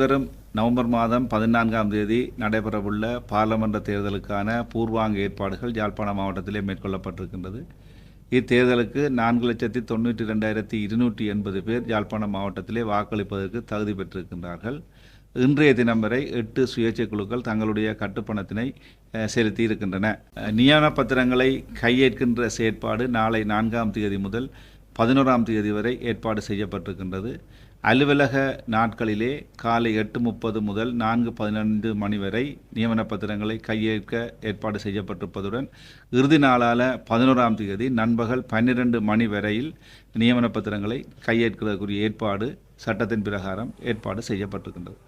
வரும் நவம்பர் மாதம் பதினான்காம் தேதி நடைபெறவுள்ள பாராளுமன்ற தேர்தலுக்கான பூர்வாங்க ஏற்பாடுகள் யாழ்ப்பாண மாவட்டத்திலே மேற்கொள்ளப்பட்டிருக்கின்றது. இத்தேர்தலுக்கு நான்கு லட்சத்தி தொண்ணூற்றி ரெண்டாயிரத்தி இருநூற்றி எண்பது பேர் யாழ்ப்பாண மாவட்டத்திலே வாக்களிப்பதற்கு தகுதி பெற்றிருக்கின்றார்கள். இன்றைய தினம் வரை எட்டு சுயேட்சை குழுக்கள் தங்களுடைய கட்டுப்பணத்தினை செலுத்தி இருக்கின்றன நியமன பத்திரங்களை கையேற்கின்ற செயற்பாடு நாளை நான்காம் தேதி முதல் பதினோராம் தேதி வரை ஏற்பாடு செய்யப்பட்டிருக்கின்றது. அலுவலக நாட்களிலே காலை எட்டு முப்பது முதல் நான்கு பதினைந்து மணி வரை நியமன பத்திரங்களை கையேற்க ஏற்பாடு செய்யப்பட்டிருப்பதுடன் இறுதி நாளான பதினோராம் தேதி நண்பகல் பன்னிரண்டு மணி வரையில் நியமன பத்திரங்களை கையேற்கிறதுக்குரிய ஏற்பாடு சட்டத்தின் பிரகாரம் ஏற்பாடு செய்யப்பட்டிருக்கின்றது.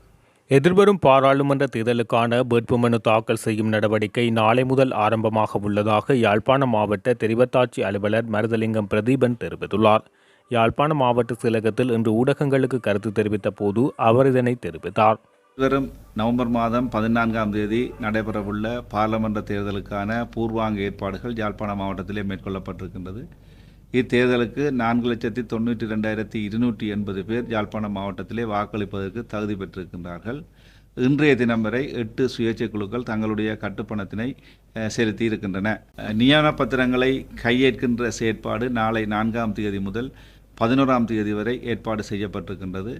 எதிர்வரும் பாராளுமன்ற தேர்தலுக்கான வேட்புமனு தாக்கல் செய்யும் நடவடிக்கை நாளை முதல் ஆரம்பமாக உள்ளதாக யாழ்ப்பாண மாவட்ட தெரிவத்தாட்சி அலுவலர் மருதலிங்கம் பிரதீபன் தெரிவித்துள்ளார். யாழ்ப்பாண மாவட்ட செயலகத்தில் இன்று ஊடகங்களுக்கு கருத்து தெரிவித்த போது அவர் இதனை தெரிவித்தார். வரும் நவம்பர் மாதம் பதினான்காம் தேதி நடைபெறவுள்ள பாராளுமன்ற தேர்தலுக்கான பூர்வாங்க ஏற்பாடுகள் யாழ்ப்பாண மாவட்டத்திலே மேற்கொள்ளப்பட்டிருக்கின்றது. இத்தேர்தலுக்கு நான்கு லட்சத்தி தொண்ணூற்றி ரெண்டாயிரத்தி இருநூற்றி எண்பது பேர் யாழ்ப்பாணம் மாவட்டத்திலே வாக்களிப்பதற்கு தகுதி பெற்றிருக்கின்றார்கள். இன்றைய தினம் வரை எட்டு சுயேட்சை குழுக்கள் தங்களுடைய கட்டுப்பணத்தினை செலுத்தி இருக்கின்றன நியமன பத்திரங்களை கையேற்கின்ற செயற்பாடு நாளை நான்காம் தேதி முதல் பதினோராம் தேதி வரை ஏற்பாடு செய்யப்பட்டிருக்கின்றது.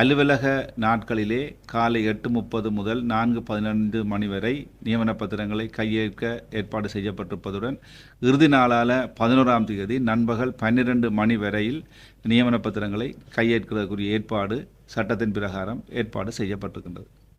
அலுவலக நாட்களிலே காலை எட்டு முப்பது முதல் நான்கு பதினைந்து மணி வரை நியமன பத்திரங்களை கையேற்க ஏற்பாடு செய்யப்பட்டிருப்பதுடன் இறுதி நாளான பதினோராம் தேதி நண்பகல் பன்னிரண்டு மணி வரையில் நியமன பத்திரங்களை கையேற்கிறதுக்குரிய ஏற்பாடு சட்டத்தின் பிரகாரம் ஏற்பாடு செய்யப்பட்டிருக்கின்றது.